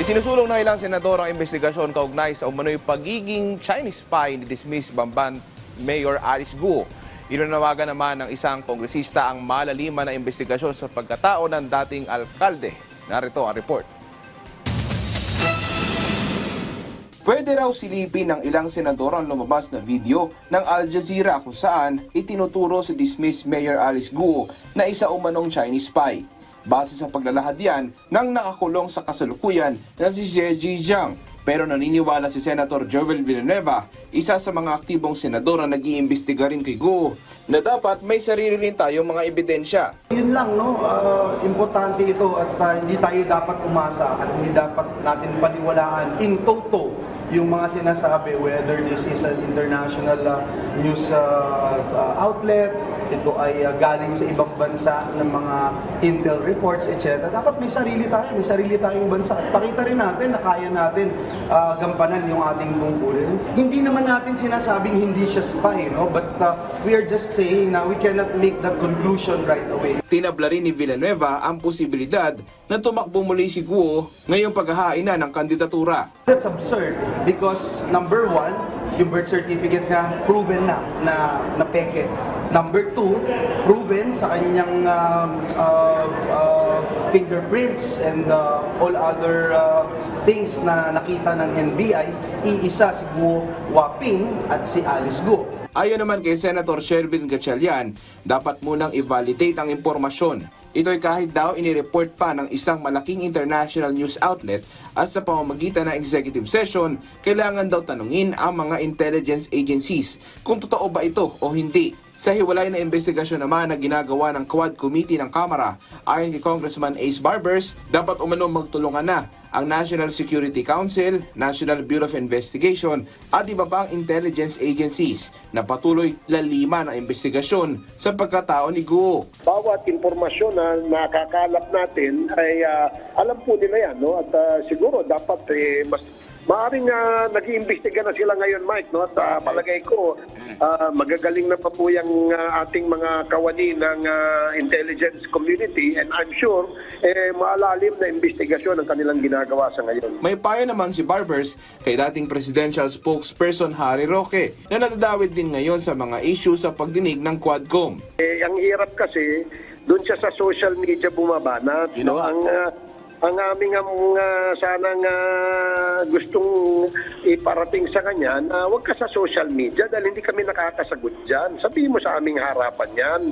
Isinusulong ng ilang senador ang investigasyon kaugnay sa umano'y pagiging Chinese spy ni dismiss Bamban Mayor Alice Guo. Inanawagan naman ng isang kongresista ang malaliman na investigasyon sa pagkatao ng dating alkalde. Narito ang report. Pwede raw silipin ng ilang senador ang lumabas na video ng Al Jazeera kung saan itinuturo si dismissed Mayor Alice Guo na isa umanong Chinese spy. Base sa paglalahad yan ng nakakulong sa kasalukuyan na si Xie Zhejiang. Pero naniniwala si Senator Jovel Villanueva, isa sa mga aktibong senador na nag-iimbestiga rin kay Guo, na dapat may sarili rin tayong mga ebidensya. Yun lang, no? Ah, importante ito at ah, hindi tayo dapat umasa at hindi dapat natin paniwalaan in toto yung mga sinasabi whether this is an international ah, news ah, ah, outlet, ito ay ah, galing sa ibang bansa ng mga intel reports, etc. Dapat may sarili tayo, may sarili tayong bansa. At pakita rin natin na kaya natin ah, gampanan yung ating tungkulin. Hindi naman natin sinasabing hindi siya spy, no? But ah, we are just saying na we cannot make that conclusion right away. Tinabla rin ni Villanueva ang posibilidad na tumakbo muli si Guo ngayong paghahain na ng kandidatura. That's absurd because number one, yung birth certificate niya proven na na na peke. Number two, proven sa kanyang um, uh, uh, fingerprints and uh, all other uh, things na nakita ng NBI, iisa si Guo Waping at si Alice Guo. Ayon naman kay Senator Shervin Gatchalian, dapat munang i-validate ang impormasyon. Ito'y kahit daw inireport pa ng isang malaking international news outlet at sa pamamagitan ng executive session, kailangan daw tanungin ang mga intelligence agencies kung totoo ba ito o hindi. Sa hiwalay na investigasyon naman na ginagawa ng Quad Committee ng Kamara, ayon kay Congressman Ace Barbers, dapat umano magtulungan na ang National Security Council, National Bureau of Investigation at iba pang intelligence agencies na patuloy laliman ang investigasyon sa pagkatao ni Guo. bawat impormasyon na nakakalap natin ay ah, alam po nila yan no at ah, siguro dapat eh, mas maaring uh, nag-iimbestiga na sila ngayon Mike no at ah, palagay ko ah, magagaling na pa po yung ah, ating mga kawani ng ah, intelligence community and I'm sure eh, maalalim na investigasyon ang kanilang ginagawa sa ngayon. May payo naman si Barbers kay dating presidential spokesperson Harry Roque na nadadawit din ngayon sa mga issue sa pagdinig ng Quadcom. Eh, ang hirap kasi, doon siya sa social media bumabanat. You know, no? Ang, ah, ang aming ang ah, sanang ah, gustong iparating sa kanya na huwag ka sa social media dahil hindi kami nakakasagot dyan. Sabihin mo sa aming harapan yan.